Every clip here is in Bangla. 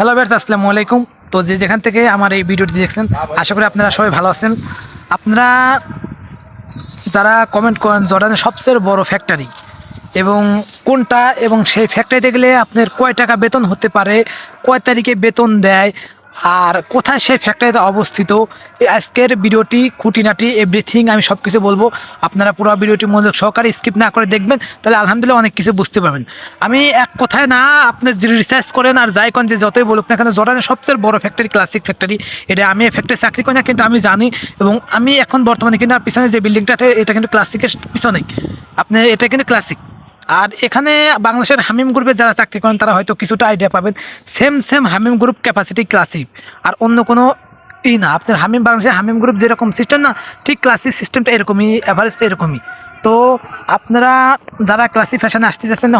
হ্যালো বেয়ার্স আসসালামু আলাইকুম। তো যে যেখান থেকে আমার এই ভিডিওটি দেখছেন, আশা করি আপনারা সবাই ভালো আছেন। আপনারা যারা কমেন্ট করেন, জর্ডানের সবচেয়ে বড় ফ্যাক্টরি এবং কোনটা এবং সেই ফ্যাক্টরিতে গেলে আপনার কয় টাকা বেতন হতে পারে, কয় তারিখে বেতন দেয় আর কোথায় সেই ফ্যাক্টরিতে অবস্থিত? আজকের ভিডিওটি, খুঁটিনাটি এভরিথিং আমি সব কিছু বলব। আপনারা পুরো ভিডিওটি মনোযোগ সহকারে স্কিপ না করে দেখবেন, তাহলে আলহামদুলিল্লাহ অনেক কিছু বুঝতে পারবেন। আমি এক কথায় না, আপনি রিসার্চ করেন আর যাই করেন, যে যতই বলুক না কেন জর্ডানের সবচেয়ে বড় ফ্যাক্টরি ক্লাসিক ফ্যাক্টরি এটা আমি এই ফ্যাক্টরি চাকরি করি না, কিন্তু আমি জানি এবং আমি এখন বর্তমানে কিন্তু আর পিছনে যে বিল্ডিংটা এটা কিন্তু ক্লাসিকের পিছনেই। আপনি, এটা কিন্তু ক্লাসিক আর এখানে বাংলাদেশের হামিম গ্রুপে যারা চাকরি করেন, তারা হয়তো কিছুটা আইডিয়া পাবেন। Same same Hameem group capacity classic আর অন্য কোনো ই না, আপনার হামিম বাংলাদেশের হামিম গ্রুপ যেরকম সিস্টেম না, ঠিক ক্লাসিক সিস্টেমটা এরকমই অ্যাভারেজ এরকমই। তো আপনারা যারা ক্লাসিক ফ্যাশানে আসতে যাচ্ছেন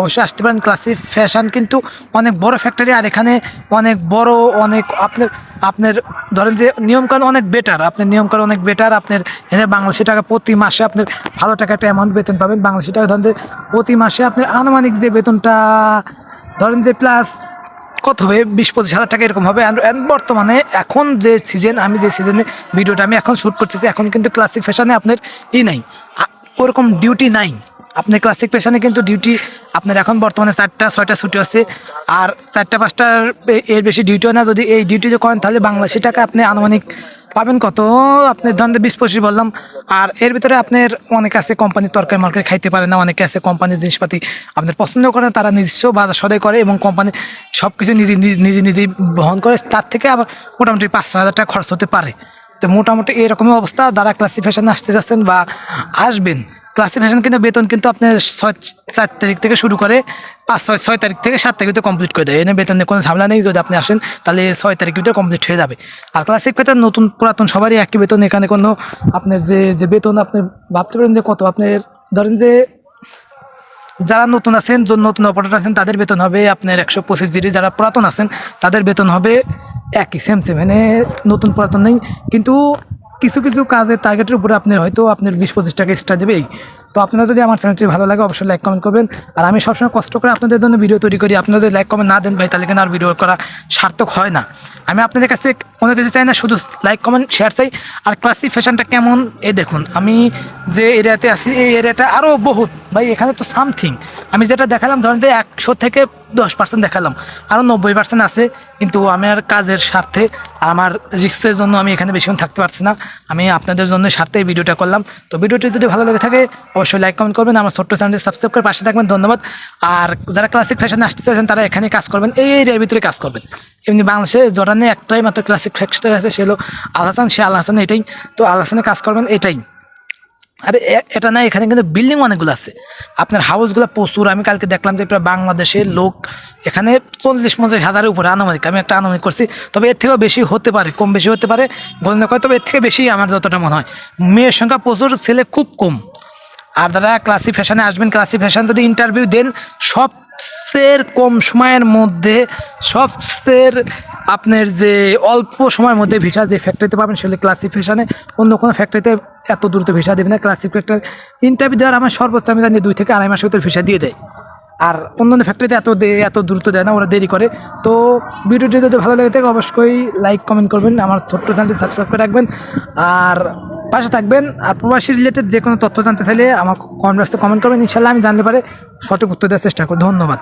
অবশ্যই আসতে পারেন। ক্লাসিক ফ্যাশান কিন্তু অনেক বড় ফ্যাক্টরি আর এখানে অনেক বড়, অনেক আপনার আপনার ধরেন যে নিয়মকানুন অনেক বেটার আপনার নিয়মকানুন অনেক বেটার আপনার এখানে বাংলাদেশি টাকা প্রতি মাসে আপনার ভালো টাকা একটা অ্যামাউন্ট বেতন পাবেন। বাংলাদেশি টাকা ধরেন প্রতি মাসে আপনার আনুমানিক যে বেতনটা, ধরেন যে প্লাস কত হবে বিশ পঁচিশ হাজার টাকা এরকম হবে। বর্তমানে এখন যে সিজন আমি যে সিজনে ভিডিওটা আমি এখন শ্যুট করতেছি, এখন কিন্তু ক্লাসিক ফ্যাশনে আপনার ই নাই। ওরকম ডিউটি নাই। আপনি ক্লাসিক ফ্যাশনে কিন্তু ডিউটি আপনার এখন বর্তমানে চারটা, ছয়টা ছুটি আছে। আর চারটা, পাঁচটার এর বেশি ডিউটিও না। যদি এই ডিউটি যে করেন, তাহলে বাংলাদেশি টাকা আপনি আনুমানিক পাবেন কত? আপনি ধরেন বিশ পঁচিশ বললাম আর এর ভিতরে আপনার অনেকে আছে কোম্পানির তরকারি মার্কেট খাইতে পারে না অনেকে আছে কোম্পানির জিনিসপাতি আপনার পছন্দ করে না, তারা নিজস্ব বাজার সদাই করে এবং কোম্পানি সব কিছু নিজে নিজে নিজে নিজে বহন করে তার থেকে আবার মোটামুটি পাঁচশো হাজার টাকা খরচ হতে পারে। তো মোটামুটি এরকমই অবস্থা দ্বারা ক্লাসিফিকেশানে আসতে যাচ্ছেন বা আসবেন ক্লাসিক ফ্যাশন কিন্তু বেতন কিন্তু আপনার ছয়, চার তারিখ থেকে শুরু করে পাঁচ, ছয় ছয় তারিখ থেকে সাত তারিখ কমপ্লিট করে দেয়। এনে বেতনের কোনো ঝামেলা নেই, যদি আপনি আসেন তাহলে ছয় তারিখ ভিতরে কমপ্লিট হয়ে যাবে। আর ক্লাসিক বেতন নতুন, পুরাতন সবারই একই বেতন, এখানে কোনো আপনার যে যে বেতন আপনি ভাবতে পারেন যে কত, আপনার ধরেন যে যারা নতুন আছেন নতুন অপারেটর আছেন, তাদের বেতন হবে আপনার একশো পঁচিশ জিডি। যারা পুরাতন আছেন, তাদের বেতন হবে একই সেম সেম মানে নতুন, পুরাতন নেই। কিন্তু কিছু কিছু কাজের টার্গেটের উপরে আপনি হয়তো আপনার বিশ পঁচিশ টাকা এক্সট্রা দেবেই। তো আপনারা যদি আমার চ্যানেলটি ভালো লাগে, অবশ্যই লাইক কমেন্ট করবেন। আর আমি সবসময় কষ্ট করে আপনাদের জন্য ভিডিও তৈরি করি। আপনারা যদি লাইক কমেন্ট না দেন ভাই, তাহলে কিন্তু আর ভিডিও করা সার্থক হয় না। আমি আপনাদের কাছ থেকে কোনো কিছু চাই না, শুধু লাইক কমেন্ট শেয়ার চাই। আর ক্লাসিক ফ্যাশনটা কেমন? এ দেখুন, আমি যে এরিয়াতে আছি, এই এরিয়াটা আরও বহুত। ভাই, এখানে তো সামথিং আমি যেটা দেখালাম, ধরেন যে একশো থেকে দশ পার্সেন্ট দেখালাম। আরও নব্বই পার্সেন্ট আছে, কিন্তু আমার কাজের স্বার্থে আমার রিক্সের জন্য আমি এখানে বেশিক্ষণ থাকতে পারছি না। আমি আপনাদের জন্য স্বার্থে এই ভিডিওটা করলাম। তো ভিডিওটি যদি ভালো লেগে থাকে, অবশ্যই লাইক কমেন্ট করবেন, আমার ছোট্ট চ্যানেলটি সাবস্ক্রাইব করে পাশে থাকবেন। ধন্যবাদ। আর যারা ক্লাসিক ফ্যাশনে আসতে চাইছেন, তারা এখানে কাজ করবেন, এই এরিয়ার ভিতরে কাজ করবেন। এমনি বাংলাদেশে জর্ডানে একটাই মাত্র ক্লাসিক ফ্যাক্টরি আছে, সে হলো আল হাসান। সে আল হাসান এটাই। তো আল হাসানে কাজ করবেন, এটাই। আরে এটা না, এখানে কিন্তু বিল্ডিং অনেকগুলো আছে। আপনার হাউসগুলো প্রচুর, আমি কালকে দেখলাম যে প্রায় বাংলাদেশের লোক এখানে চল্লিশ, পঞ্চাশ হাজারের উপরে আনুমানিক, আমি একটা আনুমানিক করছি। তবে এর থেকেও বেশি হতে পারে, কম বেশি হতে পারে গোলন্দা করে তবে এর থেকে বেশি আমার যতটা মনে হয়। মেয়ের সংখ্যা প্রচুর, ছেলে খুব কম। আর যারা ক্লাসি ফ্যাশনে আসবেন ক্লাসি ফ্যাশন যদি ইন্টারভিউ দেন, সবচেয়ে কম সময়ের মধ্যে, সবচেয়ে আপনার যে অল্প সময়ের মধ্যে ভিসা যে ফ্যাক্টরিতে পাবেন, সেগুলো ক্লাসিক ফ্যাশনে অন্য কোনো ফ্যাক্টরিতে এত দ্রুত ভিসা দেবে না। ক্লাসিক ফ্যাক্টরি ইন্টারভিউ দেওয়ার আমার সর্বোচ্চ আমি জানি দুই থেকে আড়াই মাসের ভিতরে ভিসা দিয়ে দেয়। আর অন্য অন্য ফ্যাক্টরিতে এত এত দ্রুত দেয় না, ওরা দেরি করে। তো ভিডিওটি যদি ভালো লাগে থাকে, অবশ্যই লাইক কমেন্ট করবেন। আমার ছোট্ট চ্যানেলটি সাবস্ক্রাইব করে রাখবেন। আর পাশে থাকবেন। আর প্রবাসী রিলেটেড যে কোনো তথ্য জানতে চাইলে আমার কমেন্ট কমেন্ট করবেন। ইনশাল্লাহ আমি জানলে পারে সঠিক উত্তর দেওয়ার চেষ্টা করি ধন্যবাদ।